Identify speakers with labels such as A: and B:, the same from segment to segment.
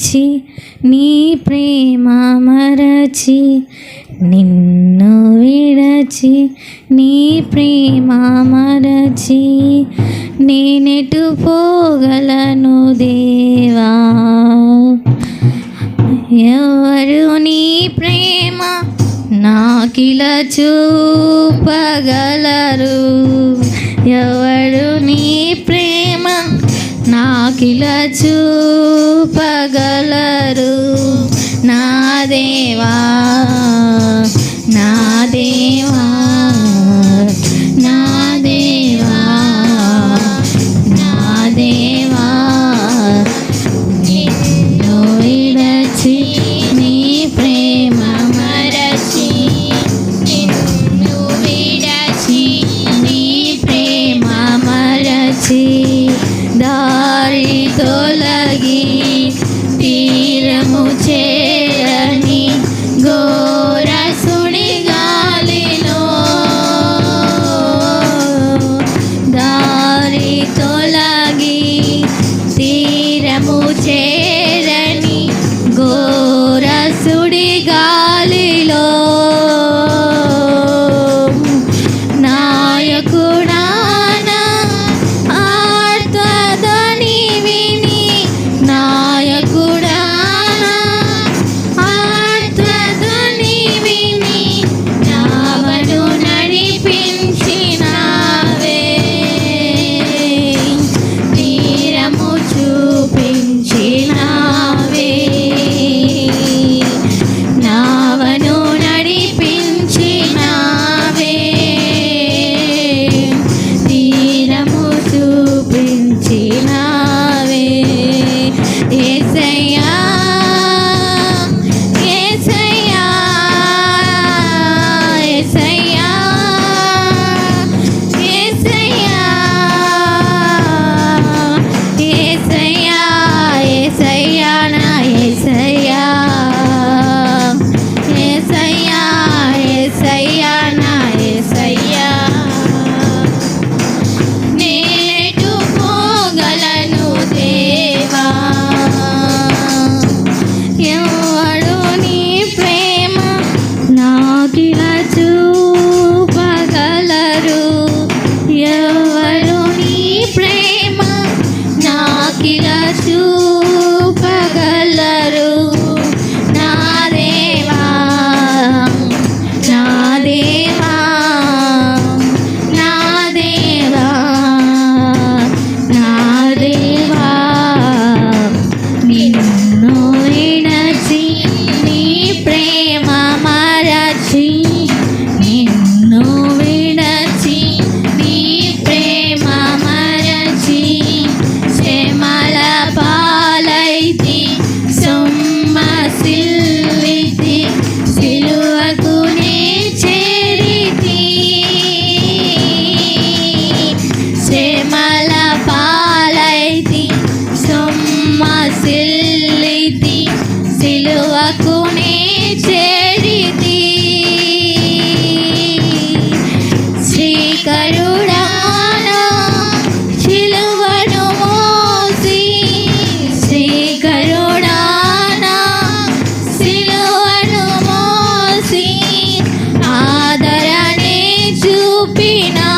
A: మరచి నీ ప్రేమ మరచి నిన్ను విడచి నీ ప్రేమ మరచి నేనెటు పోగలను దేవా? ఎవరు నీ ప్రేమ నాకిల చూపగలరు? ఎవరు నీ ప్రేమ చాకిల చూపగలరు. నా దేవా నా దేవా నా దేవా నా దేవా. నిన్ను విడచి నీ ప్రేమ మరచి నిన్ను நாடி தொலகி చూపినా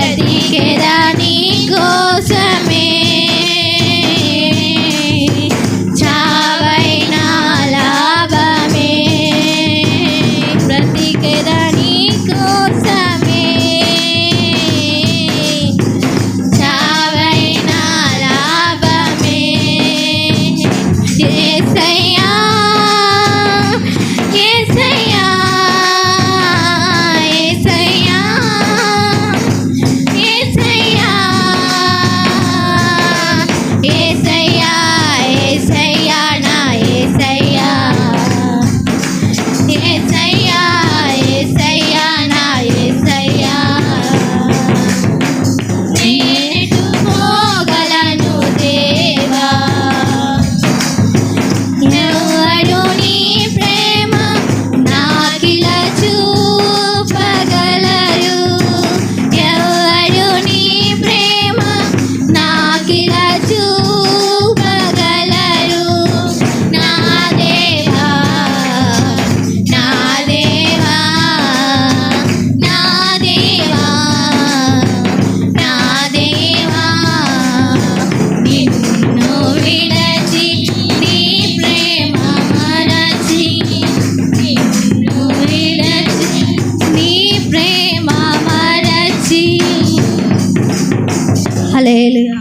A: let ప్రేమ మరచి హల్లెలూయా